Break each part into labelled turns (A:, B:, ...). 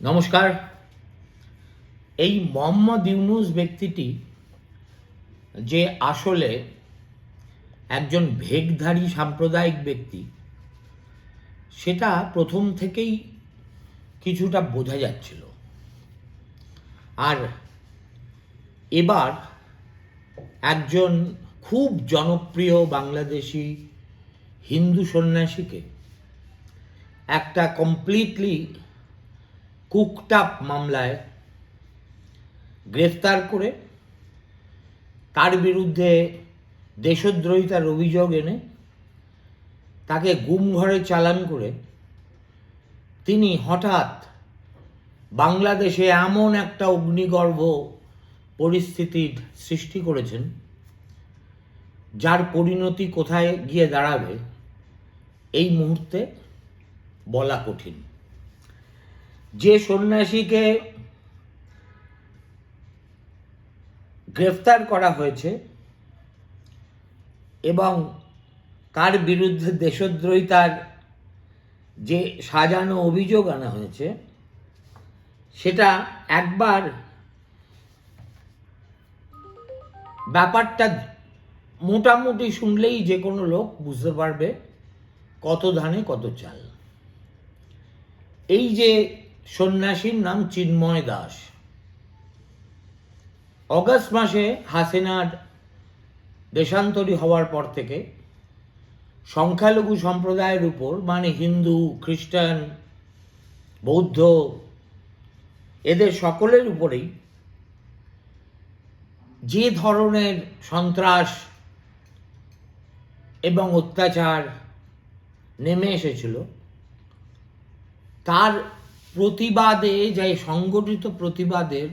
A: নমস্কার। এই মোহাম্মদ ইউনুস ব্যক্তিটি যে আসলে একজন ভেগধারী সাম্প্রদায়িক ব্যক্তি, সেটা প্রথম থেকেই কিছুটা বোঝা যাচ্ছিল। আর এবার একজন খুব জনপ্রিয় বাংলাদেশি হিন্দু সন্ন্যাসীকে একটা কমপ্লিটলি কুকটাপ মামলায় গ্রেফতার করে তার বিরুদ্ধে দেশদ্রোহিতার অভিযোগ এনে তাকে গুম ঘরে চালান করে তিনি হঠাৎ বাংলাদেশে এমন একটা অগ্নিগর্ভ পরিস্থিতির সৃষ্টি করেছেন, যার পরিণতি কোথায় গিয়ে দাঁড়াবে, এই মুহূর্তে বলা কঠিন। যে সন্ন্যাসীকে গ্রেফতার করা হয়েছে এবং তার বিরুদ্ধে দেশদ্রোহিতার যে সাজানো অভিযোগ আনা হয়েছে, সেটা একবার ব্যাপারটা মোটামুটি শুনলেই যে কোনো লোক বুঝতে পারবে কত ধানে কত চাল। এই যে সন্ন্যাসীর নাম চিন্ময় দাস। অগস্ট মাসে হাসিনার দেশান্তরী হওয়ার পর থেকে সংখ্যালঘু সম্প্রদায়ের উপর মানে হিন্দু, খ্রিস্টান, বৌদ্ধ, এদের সকলের উপরেই যে ধরনের সন্ত্রাস এবং অত্যাচার নেমে এসেছিল, তার প্রতিবাদে, যে সংগঠিত প্রতিবাদের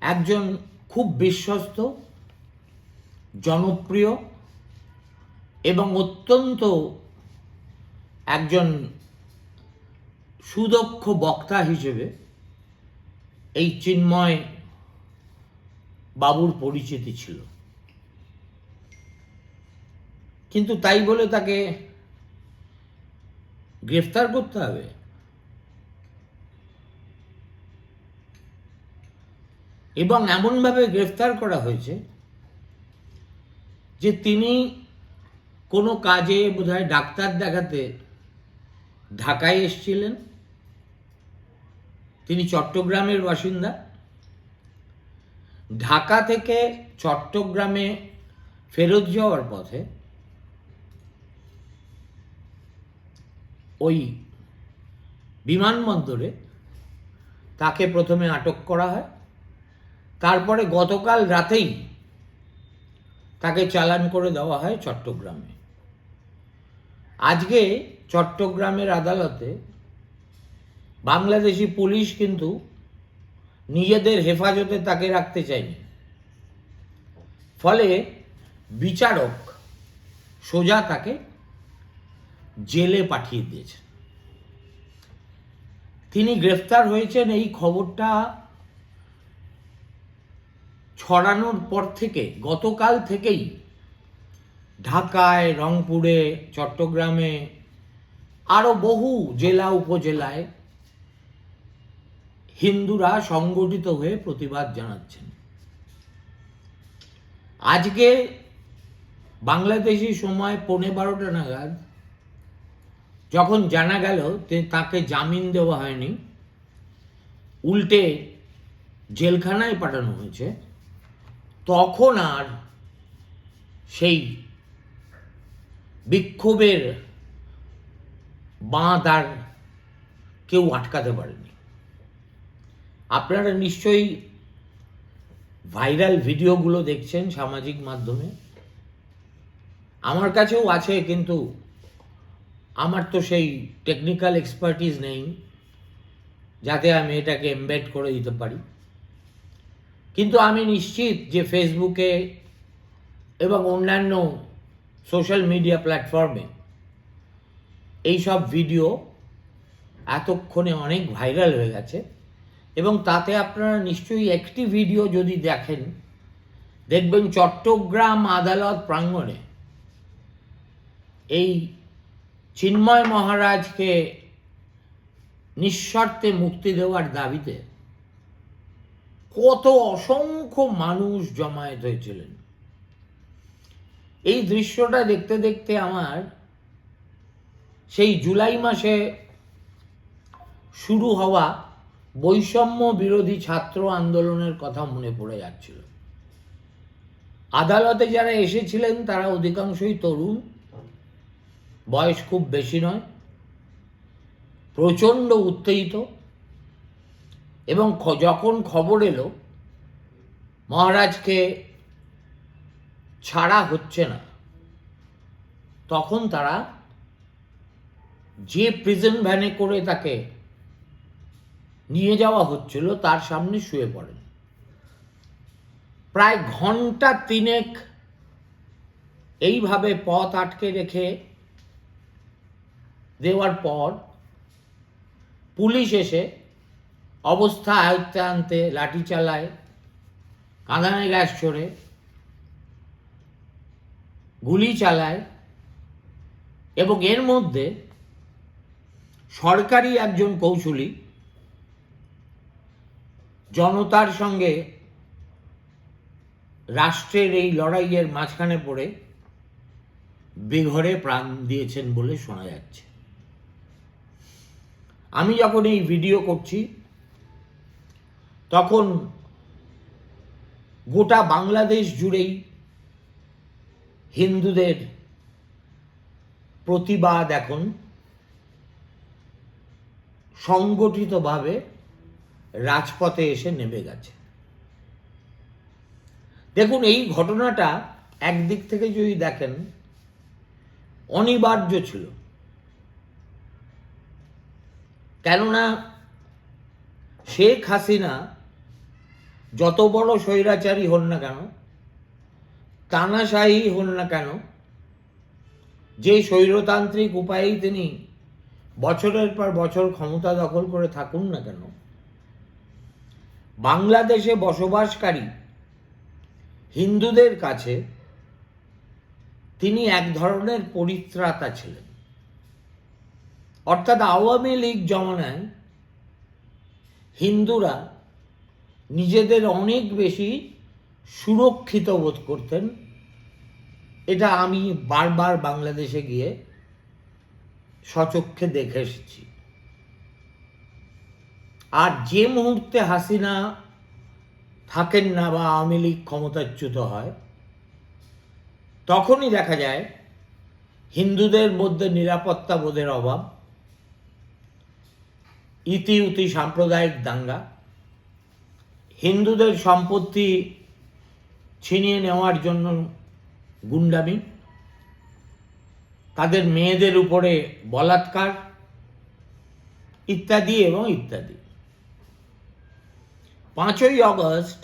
A: একজন খুব বিশ্বস্ত, জনপ্রিয় এবং অত্যন্ত একজন সুদক্ষ বক্তা হিসেবে এই চিন্ময় বাবুর পরিচিতি ছিল। কিন্তু তাই বলে তাকে গ্রেফতার করতে হবে? এবং এমনভাবে গ্রেফতার করা হয়েছে যে তিনি কোনো কাজে বোধহয় ডাক্তার দেখাতে ঢাকায় এসেছিলেন। তিনি চট্টগ্রামের বাসিন্দা। ঢাকা থেকে চট্টগ্রামে ফেরত যাওয়ার পথে ওই বিমানবন্দরে তাকে প্রথমে আটক করা হয়। তারপরে গতকাল রাতেই তাকে চালান করে দেওয়া হয় চট্টগ্রামে। আজকে চট্টগ্রামের আদালতে বাংলাদেশি পুলিশ কিন্তু নিজেদের হেফাজতে তাকে রাখতে চায়নি। ফলে বিচারক সোজা তাকে জেলে পাঠিয়ে দিয়েছেন। তিনি গ্রেফতার হয়েছেন, এই খবরটা ছড়ানোর পর থেকে, গতকাল থেকেই ঢাকায়, রংপুরে, চট্টগ্রামে আরও বহু জেলা উপজেলায় হিন্দুরা সংগঠিত হয়ে প্রতিবাদ জানাচ্ছেন। আজকে বাংলাদেশি সময় পৌনে বারোটা নাগাদ যখন জানা গেল তাকে জামিন দেওয়া হয়নি, উল্টে জেলখানায় পাঠানো হয়েছে তখন আর সেই বিক্ষোভের বাঁধ আর কেউ আটকাতে পারেনি। আপনারা নিশ্চয়ই ভাইরাল ভিডিওগুলো দেখছেন সামাজিক মাধ্যমে। আমার কাছেও আছে, কিন্তু আমার তো সেই টেকনিক্যাল এক্সপার্টিস নেই, যাতে আমি এটাকে এমবেড করে দিতে পারি। কিন্তু আমি নিশ্চিত যে ফেসবুকে এবং অন্যান্য সোশ্যাল মিডিয়া প্ল্যাটফর্মে এই সব ভিডিও এতক্ষণে অনেক ভাইরাল হয়ে গেছে এবং তাতে আপনারা নিশ্চয়ই একটি ভিডিও যদি দেখেন, দেখবেন চট্টগ্রাম আদালত প্রাঙ্গণে এই চিন্ময় মহারাজকে নিঃশর্তে মুক্তি দেওয়ার দাবিতে কত অসংখ্য মানুষ জমায়েত হয়েছিলেন। এই দৃশ্যটা দেখতে দেখতে আমার সেই জুলাই মাসে শুরু হওয়া বৈষম্য বিরোধী ছাত্র আন্দোলনের কথা মনে পড়ে যাচ্ছিল। আদালতে যারা এসেছিলেন, তারা অধিকাংশই তরুণ, বয়স খুব বেশি নয়, প্রচণ্ড উত্তেজিত এবং যখন খবর এলো, মহারাজকে ছাড়া হচ্ছে না, তখন তারা যে প্রিজন ভ্যানে করে তাকে নিয়ে যাওয়া হচ্ছিল, তার সামনে শুয়ে পড়েন। প্রায় ঘণ্টা তিনেক এইভাবে পথ আটকে রেখে দেওয়ার পর পুলিশ এসে অবস্থা আয়ত্তে আনতে লাঠি চালায়, কাঁদানে গ্যাস ছড়ে গুলি চালায় এবং এর মধ্যে সরকারি একজন কৌশলী জনতার সঙ্গে রাষ্ট্রের এই লড়াইয়ের মাঝখানে পড়ে বেঘরে প্রাণ দিয়েছেন বলে শোনা যাচ্ছে। আমি যখন এই ভিডিও করছি তখন গোটা বাংলাদেশ জুড়েই হিন্দুদের প্রতিবাদ এখন সংগঠিতভাবে রাজপথে এসে নেমে গেছে। দেখুন, এই ঘটনাটা একদিক থেকে যদি দেখেন, অনিবার্য ছিল। কেননা শেখ হাসিনা যত বড় স্বৈরাচারী হন না কেন, তানাশাহী হন না কেন, যে স্বৈরতান্ত্রিক উপায়েই তিনি বছরের পর বছর ক্ষমতা দখল করে থাকুন না কেন, বাংলাদেশে বসবাসকারী হিন্দুদের কাছে তিনি এক ধরনের পরিত্রাতা ছিলেন। অর্থাৎ আওয়ামী লীগ জমানায় হিন্দুরা নিজেদের অনেক বেশি সুরক্ষিত বোধ করতেন। এটা আমি বারবার বাংলাদেশে গিয়ে সচক্ষে দেখে এসেছি। আর যে মুহূর্তে হাসিনা থাকেন না বা আওয়ামী লীগ ক্ষমতাচ্যুত হয়, তখনই দেখা যায় হিন্দুদের মধ্যে নিরাপত্তা বোধের অভাব ইতি উতি সাম্প্রদায়িক দাঙ্গা। হিন্দুদের সম্পত্তি ছিনিয়ে নেওয়ার জন্য গুন্ডামি, তাদের মেয়েদের উপরে বলাৎকার ইত্যাদি এবং ইত্যাদি। পাঁচই অগস্ট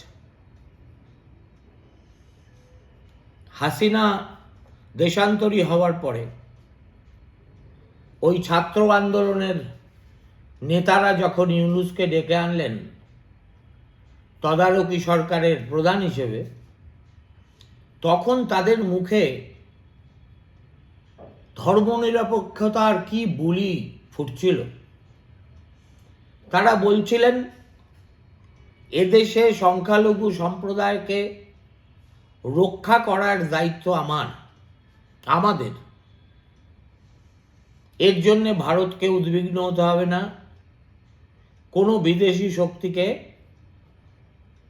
A: হাসিনা দেশান্তরী হওয়ার পরে ওই ছাত্র আন্দোলনের নেতারা যখন ইউনুসকে ডেকে আনলেন তদারকি সরকারের প্রধান হিসেবে, তখন তাদের মুখে ধর্মনিরপেক্ষতার কি বুলি ফুটছিল? তারা বলছিলেন, এদেশে সংখ্যালঘু সম্প্রদায়কে রক্ষা করার দায়িত্ব আমার, আমাদের। এর জন্যে ভারতকে উদ্বিগ্ন হতে হবে না। কোনো বিদেশি শক্তিকে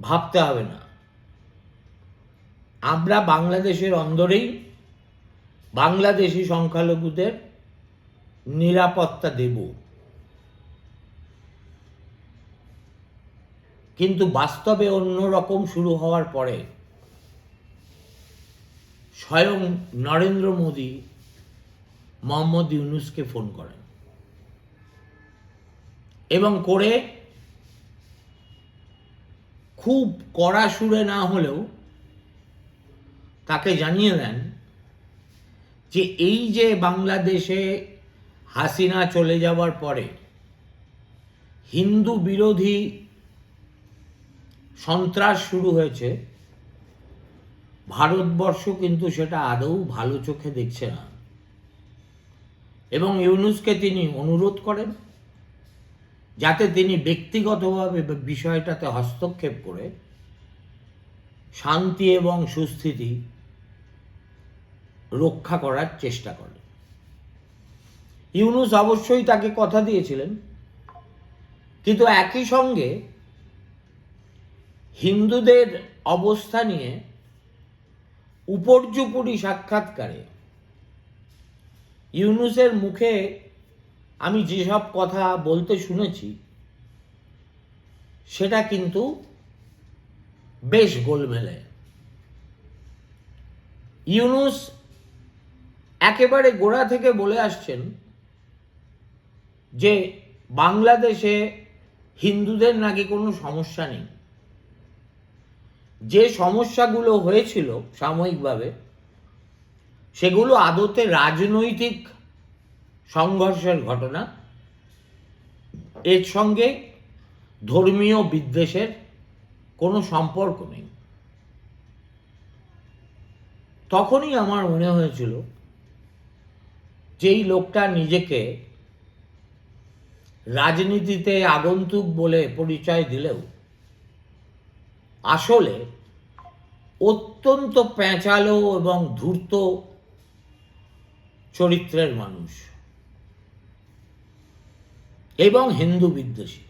A: ভাবতে হবে না। আমরা বাংলাদেশের অন্দরেই বাংলাদেশি সংখ্যালঘুদের নিরাপত্তা দেব। কিন্তু বাস্তবে অন্য রকম শুরু হওয়ার পরে স্বয়ং নরেন্দ্র মোদী মোহাম্মদ ইউনুসকে ফোন করেন এবং করে খুব কড়া সুরে না হলেও তাকে জানিয়ে দেন যে এই যে বাংলাদেশে হাসিনা চলে যাওয়ার পরে হিন্দু বিরোধী সন্ত্রাস শুরু হয়েছে, ভারতবর্ষ কিন্তু সেটা আদৌ ভালো চোখে দেখছে না। এবং ইউনুসকে তিনি অনুরোধ করেন। যাতে তিনি ব্যক্তিগতভাবে বিষয়টাতে হস্তক্ষেপ করে শান্তি এবং সুস্থিতি রক্ষা করার চেষ্টা করে ইউনুস অবশ্যই তাকে কথা দিয়েছিলেন, কিন্তু একই সঙ্গে হিন্দুদের অবস্থা নিয়ে উপর্যুপুরি সাক্ষাৎকারে ইউনুসের মুখে আমি যেসব কথা বলতে শুনেছি, সেটা কিন্তু বেশ গোলমেলে। ইউনুস একেবারে গোড়া থেকে বলে আসছেন যে, বাংলাদেশে হিন্দুদের নাকি কোনো সমস্যা নেই। যে সমস্যাগুলো হয়েছিল সাময়িকভাবে, সেগুলো আদতে রাজনৈতিক সংঘর্ষের ঘটনা। এর সঙ্গে ধর্মীয় বিদ্বেষের কোনো সম্পর্ক নেই। তখনই আমার মনে হয়েছিল যেই লোকটা নিজেকে রাজনীতিতে আগন্তুক বলে পরিচয় দিলেও আসলে অত্যন্ত প্যাঁচালো এবং ধূর্ত চরিত্রের মানুষ। এবং হিন্দু বিদ্বেষী।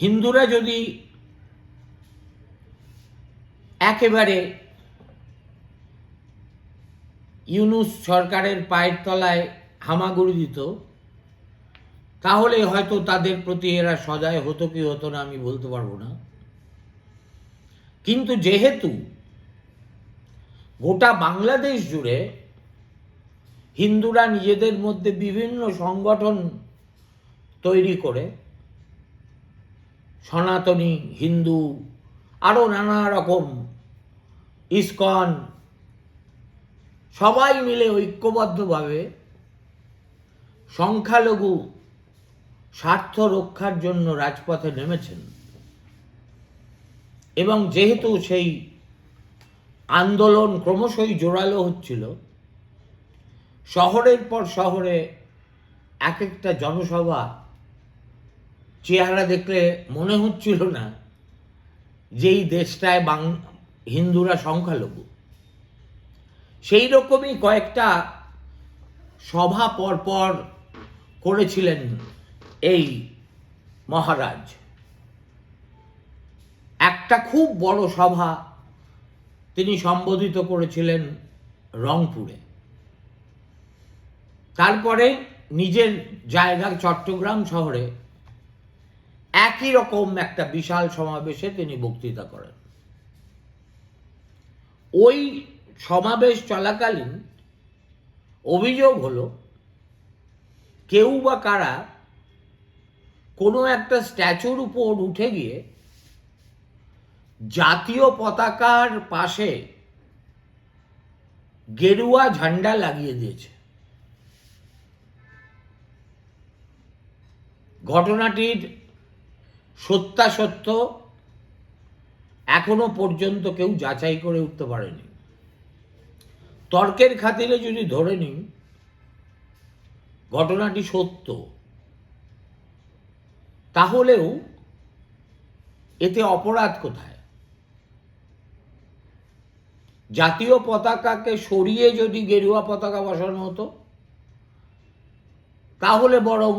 A: হিন্দুরা যদি একেবারে ইউনুস সরকারের পায়ের তলায় হামাগুড়ি দিত, তাহলে হয়তো তাদের প্রতি এরা সজায় হতো কি হতো না আমি বলতে পারব না। কিন্তু যেহেতু গোটা বাংলাদেশ জুড়ে হিন্দুরা নিজেদের মধ্যে বিভিন্ন সংগঠন তৈরি করে, সনাতনী, হিন্দু আরও নানা রকম ইস্কন, সবাই মিলে ঐক্যবদ্ধভাবে সংখ্যালঘু স্বার্থ রক্ষার জন্য রাজপথে নেমেছেন। এবং যেহেতু সেই আন্দোলন ক্রমশই জোরালো হচ্ছিল শহরের পর শহরে এক একটা জনসভা, চেহারা দেখলে মনে হচ্ছিল না যেই দেশটায় বাং, হিন্দুরা সংখ্যালঘু। সেই রকমই কয়েকটা সভা পরপর করেছিলেন এই মহারাজ। একটা খুব বড় সভা তিনি সম্বোধিত করেছিলেন রংপুরে। তারপরে নিজের জায়গা চট্টগ্রাম শহরে একই রকম একটা বিশাল সমাবেশে তিনি বক্তৃতা করেন। ওই সমাবেশ চলাকালীন অভিযোগ হলো, কেউ বা কারা কোনো একটা স্ট্যাচুর উপর উঠে গিয়ে জাতীয় পতাকার পাশে গেরুয়া ঝান্ডা লাগিয়ে দিয়েছে। ঘটনাটির সত্যাসত্য এখনও পর্যন্ত কেউ যাচাই করে উঠতে পারেনি। তর্কের খাতিরে যদি ধরে নিই ঘটনাটি সত্য, তাহলেও এতে অপরাধ কোথায়? জাতীয় পতাকাকে সরিয়ে যদি গেরুয়া পতাকা বসানো হতো, তাহলে বরং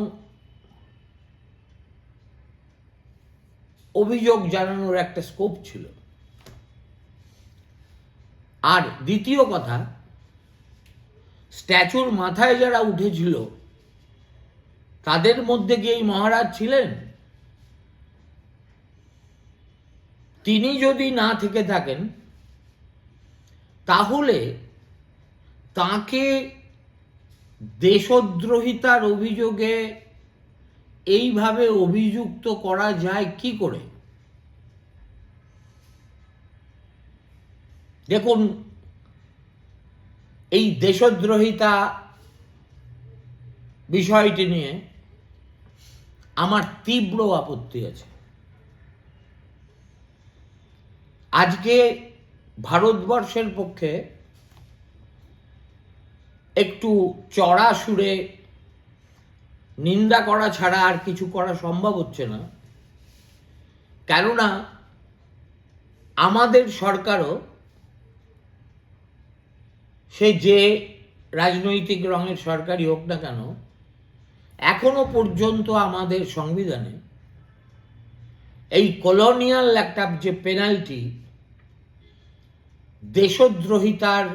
A: অভিযোগ জানানোর একটা স্কোপ ছিল। আর দ্বিতীয় কথা স্ট্যাচুর মাথায় যারা উঠেছিল, তাদের মধ্যে কি এই মহারাজ ছিলেন? তিনি যদি না থেকে থাকেন, তাহলে তাকে দেশদ্রোহিতার অভিযোগে এইভাবে অভিযুক্ত করা যায় কি করে? দেখুন, এই দেশদ্রোহিতা বিষয়টি নিয়ে আমার তীব্র আপত্তি আছে। আজকে ভারতবর্ষের পক্ষে একটু চড়া সুরে নিন্দা করা ছাড়া আর কিছু করা সম্ভব হচ্ছে না। কেননা, আমাদের সরকারও সে যে রাজনৈতিক রঙের সরকারই হোক না কেন, এখনও পর্যন্ত আমাদের সংবিধানে এই কলোনিয়াল একটা যে পেনাল্টি দেশদ্রোহিতার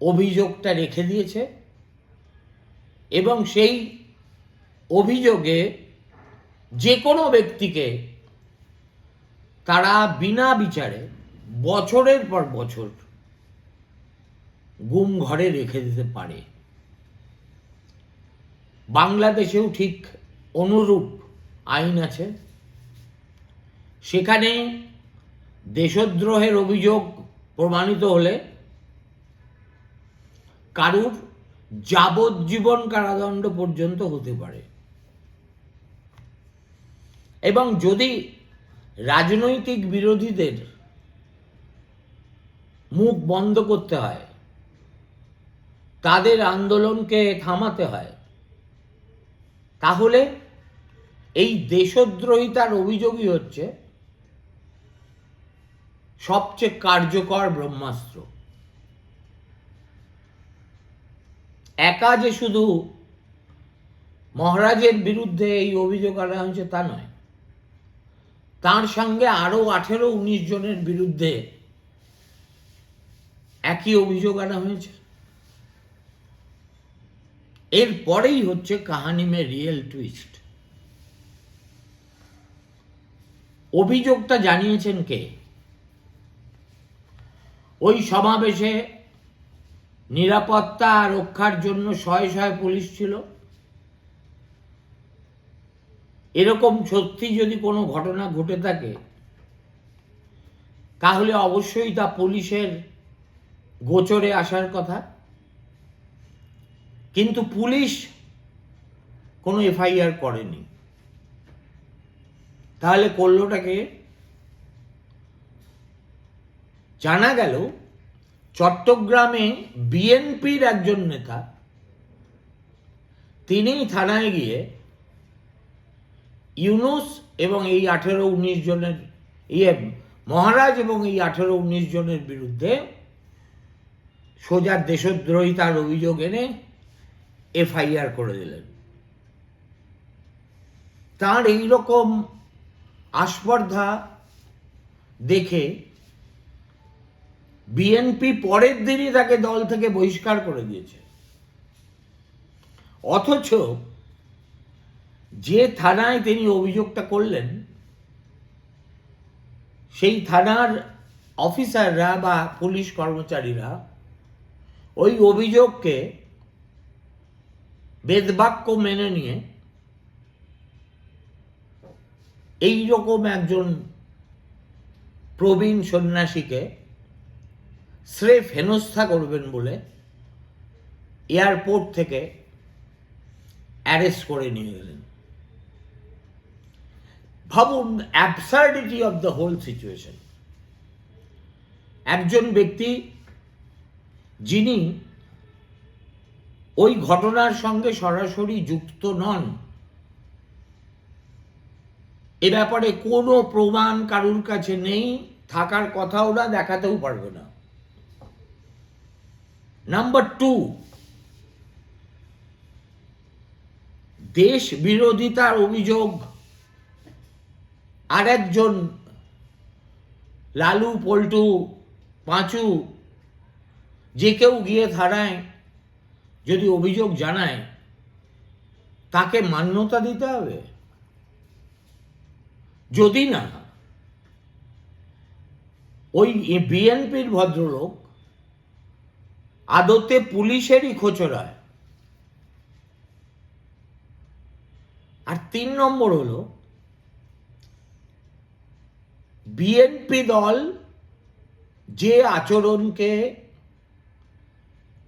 A: অভিযোগটা রেখে দিয়েছে এবং সেই অভিযোগে যে কোনো ব্যক্তিকে তারা বিনা বিচারে বছরের পর বছর গুম ঘরে রেখে দিতে পারে। বাংলাদেশেও ঠিক অনুরূপ আইন আছে। সেখানে দেশদ্রোহের অভিযোগ প্রমাণিত হলে কারুর যাবজ্জীবন কারাদণ্ড পর্যন্ত হতে পারে। এবং যদি রাজনৈতিক বিরোধীদের মুখ বন্ধ করতে হয় তাদের আন্দোলনকে থামাতে হয়। তাহলে এই দেশদ্রোহিতার অভিযোগই হচ্ছে সবচেয়ে কার্যকর ব্রহ্মাস্ত্র। একা যে শুধু মহারাজের বিরুদ্ধে এই অভিযোগ আনা হয়েছে তা নয়, তার সঙ্গে আরও আঠেরো উনিশ জনের বিরুদ্ধে একই অভিযোগ আনা হয়েছে। এরপরেই হচ্ছে কাহানি মে রিয়েল টুইস্ট অভিযোগটা জানিয়েছেন কে? ওই সমাবেশে নিরাপত্তা রক্ষার জন্য শয়ে শয়ে পুলিশ ছিল। এরকম সত্যি যদি কোনো ঘটনা ঘটে থাকে, তাহলে অবশ্যই তা পুলিশের গোচরে আসার কথা। কিন্তু পুলিশ কোনো এফআইআর করেনি। তাহলে করলোটাকে জানা গেল চট্টগ্রামে বিএনপির একজন নেতা, তিনিই থানায় গিয়ে ইউনুস এবং এই আঠেরো উনিশ জনের ইয়ে মহারাজ এবং এই আঠেরো উনিশ জনের বিরুদ্ধে সোজা দেশদ্রোহিতার অভিযোগ এনে এফআইআর করে দিলেন। তার এইরকম আস্পর্ধা দেখে বিএনপি পরের দিনই তাকে দল থেকে বহিষ্কার করে দিয়েছে। অথচ যে থানায় তিনি অভিযোগটা করলেন, সেই থানার অফিসাররা বা পুলিশ কর্মচারীরা ওই অভিযোগকে বেদবাক্য মেনে নিয়ে এই রকম একজন প্রবীণ সন্ন্যাসীকে স্রেফ হেনস্থা করবেন বলে এয়ারপোর্ট থেকে অ্যারেস্ট করে নিয়ে গেলেন। ভাবুন absurdity of the whole situation একজন ব্যক্তি যিনি ওই ঘটনার সঙ্গে সরাসরি যুক্ত নন। এ ব্যাপারে কোনো প্রমাণ কারুর কাছে নেই, থাকার কথা ওরা দেখাতেও পারবে না। নাম্বার টু দেশ বিরোধিতার অভিযোগ। আর একজন লালু, পল্টু, পাঁচু, যে কেউ গিয়ে থানায় যদি অভিযোগ জানায়, তাকে মান্যতা দিতে হবে? যদি না, ওই বিএনপির ভদ্রলোক আদতে পুলিশেরই খোচরায়। আর তিন নম্বর হলো, বিএনপি দল যে আচরণকে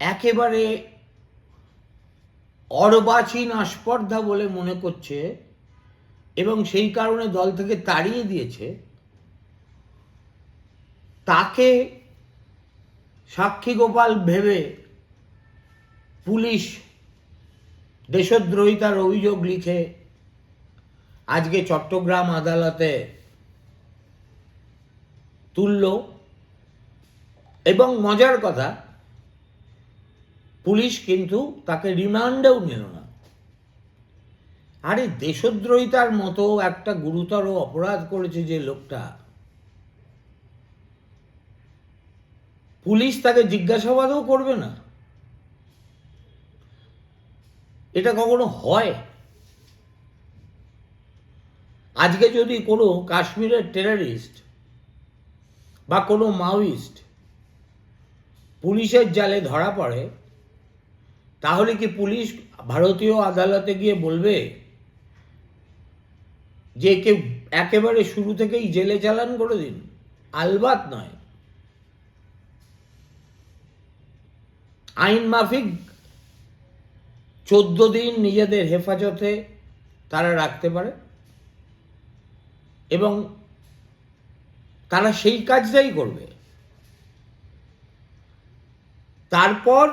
A: একেবারে অর্বাচীন আস্পর্ধা বলে মনে করছে এবং সেই কারণে দল থেকে তাড়িয়ে দিয়েছে, তাকে সাক্ষী গোপাল ভেবে পুলিশ দেশদ্রোহিতার অভিযোগ লিখে আজকে চট্টগ্রাম আদালতে তুলল। এবং মজার কথা পুলিশ কিন্তু তাকে রিমান্ডেও নিল না। আরে দেশদ্রোহিতার মতো একটা গুরুতর অপরাধ করেছে যে লোকটা। পুলিশ তাকে জিজ্ঞাসাবাদও করবে না। এটা কখনো হয়? আজকে যদি কোনো কাশ্মীরের টেরারিস্ট বা কোনো মাওয়িস্ট পুলিশের জালে ধরা পড়ে তাহলে কি পুলিশ ভারতীয় আদালতে গিয়ে বলবে যে কেউ একেবারে শুরু থেকেই জেলে চালান করে দিন? আলবাত নয়। আইন মাফিক চোদ্দ দিন নিজেদের হেফাজতে তারা রাখতে পারে এবং তারা সেই কাজটাই করবে। তারপর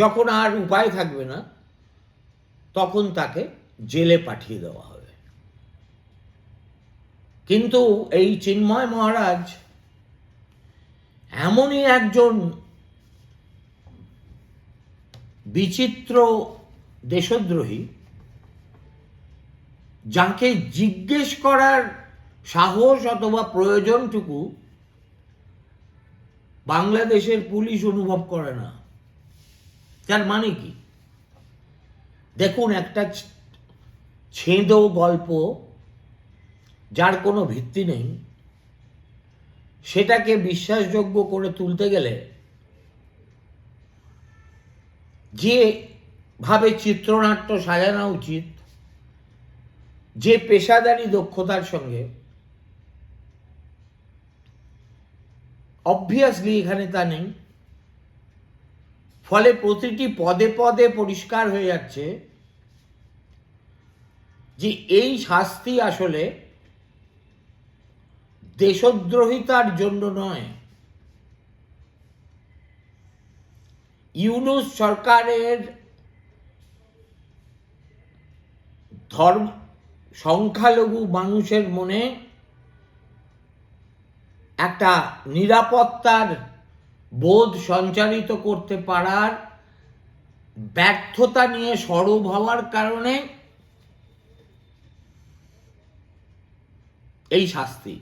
A: যখন আর উপায় থাকবে না, তখন তাকে জেলে পাঠিয়ে দেওয়া হবে। কিন্তু এই চিন্ময় মহারাজ এমনই একজন বিচিত্র দেশদ্রোহী, যাকে জিজ্ঞেস করার সাহস অথবা প্রয়োজনটুকু বাংলাদেশের পুলিশ অনুভব করে না। তার মানে কি? দেখুন, একটা ছেঁদো গল্প যার কোনো ভিত্তি নেই। সেটাকে বিশ্বাসযোগ্য করে তুলতে গেলে যে ভাবে চিত্রনাট্য সাজানো উচিত, যে পেশাদারি দক্ষতার সঙ্গে অবভিয়াসলি এখানে তা নেই। ফলে প্রতিটি পদে পদে পরিষ্কার হয়ে যাচ্ছে যে এই শাস্তি আসলে দেশদ্রোহিতার জন্য নয়। ইউনুস সরকারের ধর্ম, সংখ্যালঘু মানুষের মনে একটা নিরাপত্তার বোধ সঞ্চারিত করতে পারার ব্যর্থতা নিয়ে সরব হওয়ার কারণে এই শাস্তি।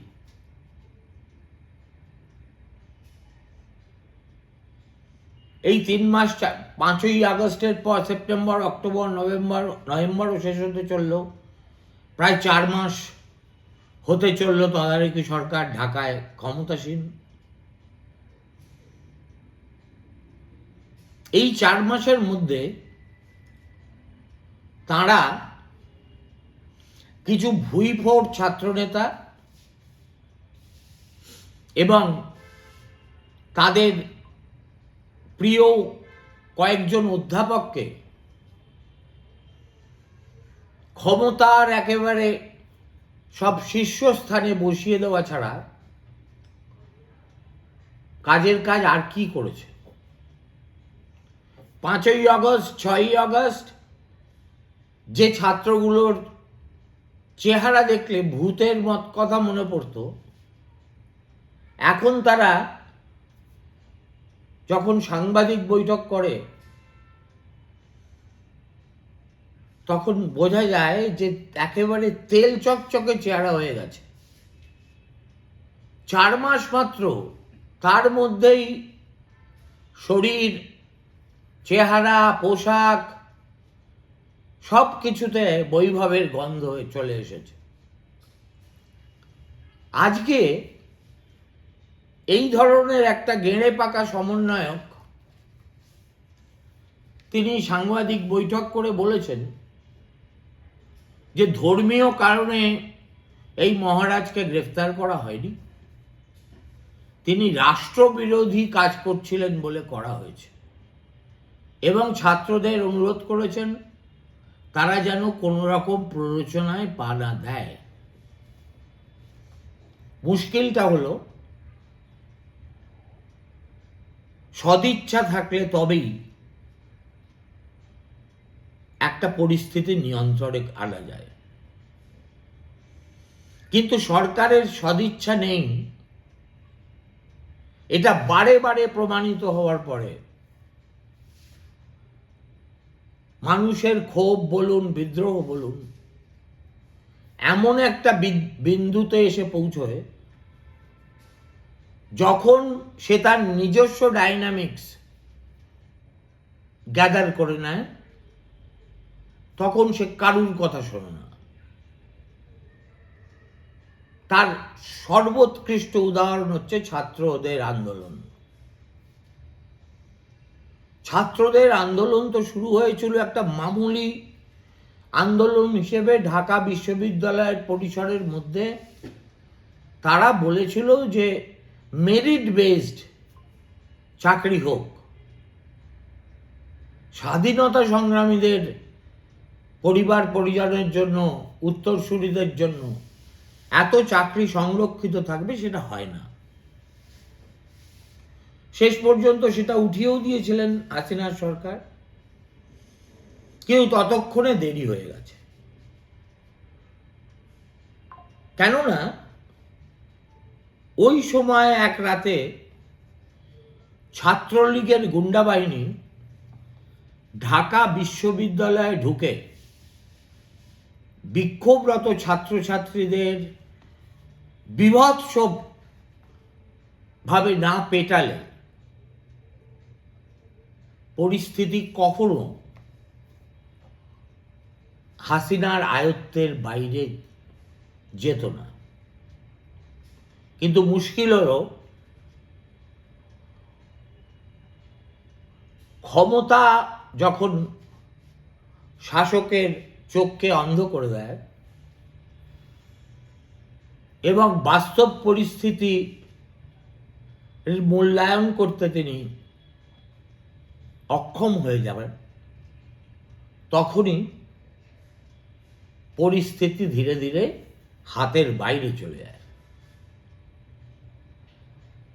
A: এই তিন মাস পাঁচই আগস্টের পর সেপ্টেম্বর, অক্টোবর, নভেম্বর, নভেম্বরও শেষ হতে চলল। প্রায় চার মাস হতে চলল তদারকি সরকার ঢাকায় ক্ষমতাসীন। এই চার মাসের মধ্যে তারা কিছু ভুইফোর ছাত্রনেতা এবং তাদের প্রিয় কয়েকজন অধ্যাপককে ক্ষমতার একেবারে সব শীর্ষস্থানে বসিয়ে দেওয়া ছাড়া কাজের কাজ আর কি করেছে? পাঁচই আগস্ট, ছয়ই আগস্ট, যে ছাত্রগুলোর চেহারা দেখলে ভূতের মত কথা মনে পড়তো, এখন তারা যখন সাংবাদিক বৈঠক করে, তখন বোঝা যায় যে একেবারে তেল চকচকে চেহারা হয়ে গেছে। চার মাস মাত্র তার মধ্যেই শরীর চেহারা, পোশাক সব কিছুতে বৈভবের গন্ধ চলে এসেছে। আজকে এই ধরনের একটা গেঁড়ে পাকা সমন্বয়ক তিনি সাংবাদিক বৈঠক করে বলেছেন যে, ধর্মীয় কারণে এই মহারাজকে গ্রেফতার করা হয়নি। তিনি রাষ্ট্রবিরোধী কাজ করছিলেন বলে করা হয়েছে। এবং ছাত্রদের অনুরোধ করেছেন, তারা যেন কোনো রকম প্ররোচনায় পা না দেয়। মুশকিলটা হলো, সদিচ্ছা থাকলে তবেই একটা পরিস্থিতি নিয়ন্ত্রণে আনা যায়। কিন্তু সরকারের সদিচ্ছা নেই। এটা বারে বারে প্রমাণিত হওয়ার পরে মানুষের ক্ষোভ বলুন, বিদ্রোহ বলুন, এমন একটা বিন্দুতে এসে পৌঁছয় যখন সে তার নিজস্ব ডাইনামিক্স গ্যাদার করে নেয়, তখন সে কারুর কথা শোনে না। তার সর্বোৎকৃষ্ট উদাহরণ হচ্ছে ছাত্রদের আন্দোলন। ছাত্রদের আন্দোলন তো শুরু হয়েছিল একটা মামুলি আন্দোলন হিসেবে ঢাকা বিশ্ববিদ্যালয়ের পরিসরের মধ্যে। তারা বলেছিল যে মেরিট বেসড চাকরি হোক। স্বাধীনতা সংগ্রামীদের পরিবার পরিজনের জন্য, উত্তরসূরিদের জন্য এত চাকরি সংরক্ষিত থাকবে সেটা হয় না। শেষ পর্যন্ত সেটা উঠিয়েও দিয়েছিলেন হাসিনার সরকার। কেউ ততক্ষণে দেরি হয়ে গেছে। কেননা, ওই সময় এক রাতে ছাত্রলীগের গুন্ডা বাহিনী ঢাকা বিশ্ববিদ্যালয়ে ঢুকে বিক্ষোভরত ছাত্রছাত্রীদের বিভৎস ভাবে না পেটালে পরিস্থিতি কখনো হাসিনার আয়ত্তের বাইরে যেত না। কিন্তু মুশকিল হলো, ক্ষমতা যখন শাসকের চোখকে অন্ধ করে দেয় এবং বাস্তব পরিস্থিতি মূল্যায়ন করতে তিনি অক্ষম হয়ে যাবেন তখনই পরিস্থিতি ধীরে ধীরে হাতের বাইরে চলে যায়।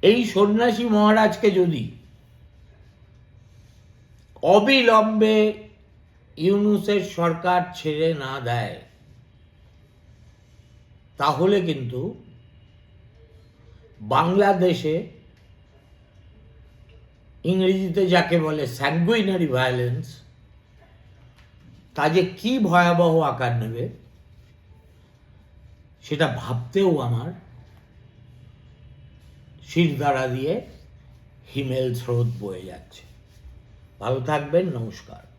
A: এই সন্ন্যাসী মহারাজকে যদি অবিলম্বে ইউনুসের সরকার ছেড়ে না দেয়, তাহলে কিন্তু বাংলাদেশে ইংরেজিতে যাকে বলে স্যাঙ্গুইনারি ভায়োলেন্স তা যে কি ভয়াবহ আকার নেবে সেটা ভাবতেও আমার শিরদাঁড়া দিয়ে হিমেল স্রোত বয়ে যাচ্ছে। ভালো থাকবেন, নমস্কার।